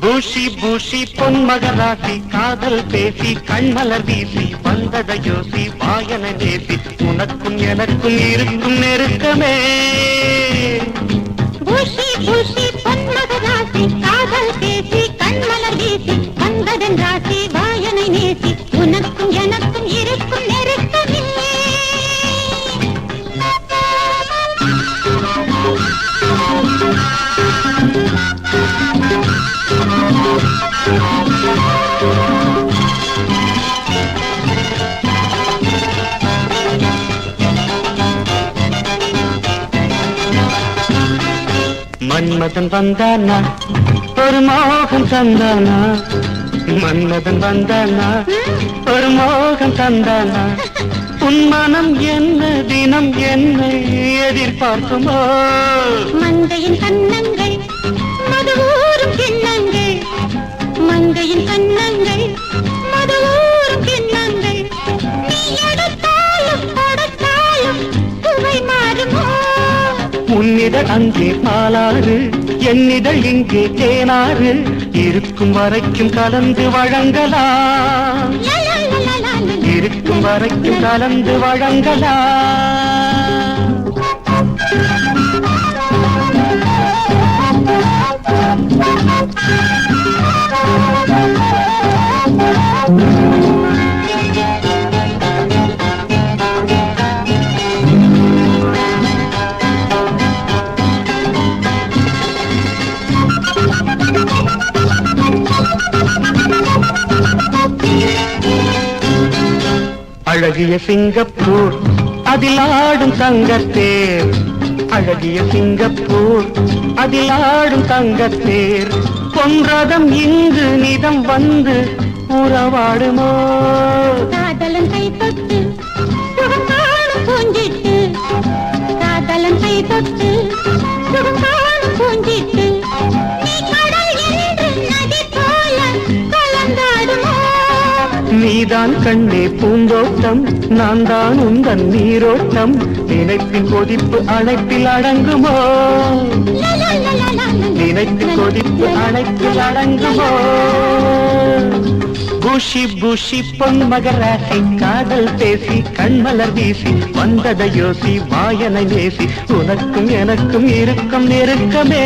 Fuzi Fuzi பொன்மகராசி காதல் பேசி கண்மலர் வீசி வந்தத யோசி வாயன நேசி. உனக்கும் எனக்கும் இருக்கும் நெருக்கமே. பூஷி பூஷி பொன்மகராசி காதல் பேசி கண்மலர் வீசி வந்ததன் ராசி வாயனை நேசி. உனக்கு மன்மதன் வந்தானா? ஒரு மோகம் தந்தானா? மன்மதன் வந்தானா? ஒரு மோகம் தந்தானா? உன் மனம் என்ன தினம் என்ன எதிர்பார்க்குமோ? மந்தையின் கன்னங்கள் உன்னிதழ் அங்கே பாலாறு என்னிதழ் இங்கே தேனாறு இருக்கும் வரைக்கும் கலந்து வழங்கலாம் இருக்கும் வரைக்கும் கலந்து வழங்கலாம் அழகிய சிங்கப்பூர் அதில் ஆடும் தங்கத்தேர். அழகிய சிங்கப்பூர் அதில் ஆடும் தங்கத்தேர். பொன்றதம் இங்கு நிதம் வந்து உறவாடுமோ காதலன் கை தொட்டு பூஞ்சிட்டு. காதலன் கை தொட்டு நீதான் கண்ணே பூந்தோட்டம் நான் தான் உந்தன் நீரோட்டம் நினைப்பின் கொதிப்பு அழைப்பில் அடங்குமோ நினைப்பின் கொதிப்பு அழைப்பில் அடங்குமோ பூஷி பூஷி பொன் மகராசி காதல் பேசி கண்மலர் வீசி வந்ததை யோசி வாயனை நேசி உனக்கும் எனக்கும் இருக்கும் நெருக்கமே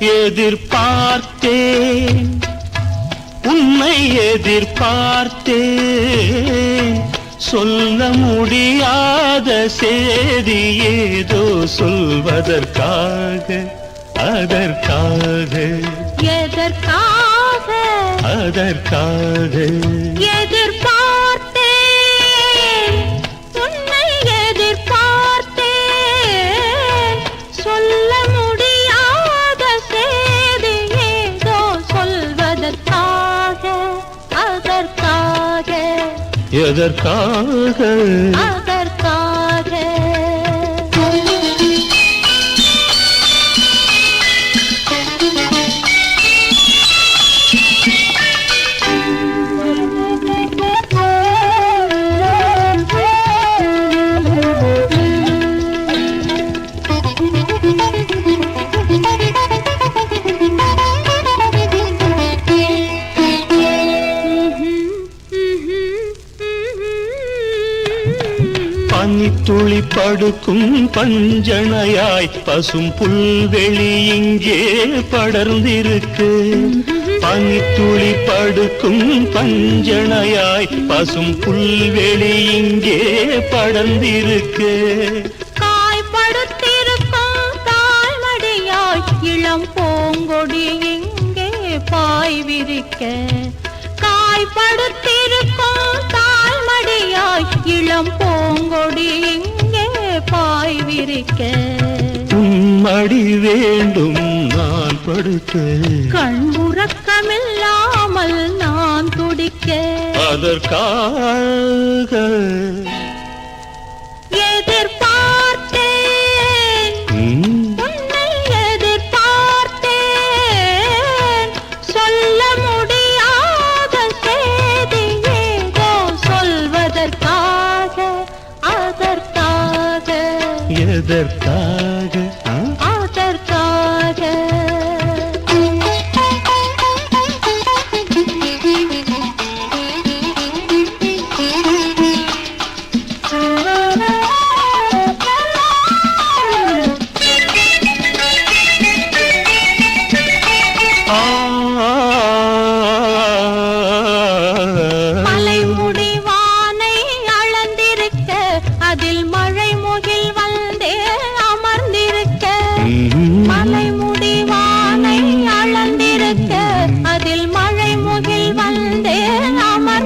எதிர்பார்த்தேன். உன்னை எதிர்பார்த்தேன். சொல்ல முடியாத செய்தி ஏதோ சொல்வதற்காக அதற்காக. எதற்காக? அதற்காக. எதிர்பார்த்தேன் அதற்காக பனித்துளி படுக்கும் பஞ்சனையாய் பசும் புல்வெளி இங்கே படர்ந்திருக்கு. பனித்துளி படுக்கும் பஞ்சனையாய் பசும் புல்வெளி இங்கே படர்ந்திருக்கு. காய்படுத்திருக்கும் தாய்மடியாய் இளம் பூங்கொடி இங்கே பாய் விரிக்க காய்படுத்திருக்கும் தாய்மடியாய் இளம் பூங்கொடி இங்கே பாய் விரிக்க உம்மடி வேண்டும் நான் படுக்க. கண் உறக்கமில்லாமல் நான் துடிக்க. அதற்காக எதற்காக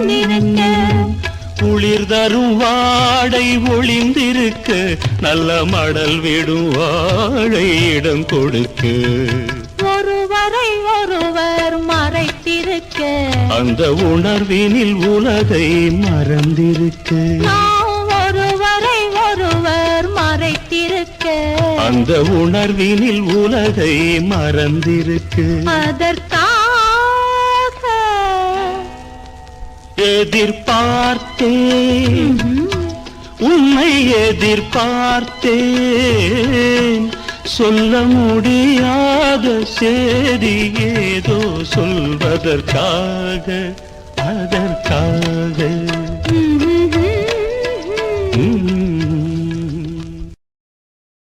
அமர்ந்திருக்க குளிர் தரும் வாடை ஒளிந்திருக்க. நல்ல மடல் விடும் வாழை இடம் கொடுக்க. ஒருவரை ஒருவர் மறைத்திருக்க. அந்த உணர்வினில் உலகை மறந்திருக்க. ஒருவரை ஒருவர் மறைத்திருக்க. அந்த உணர்வினில் உலகை மறந்திருக்கு. அதற்காக எதிர்பார்த்தேன். உன்னை எதிர்பார்த்தேன். சொல்ல முடியாத செய்தி ஏதோ சொல்வதற்காக அதற்காக.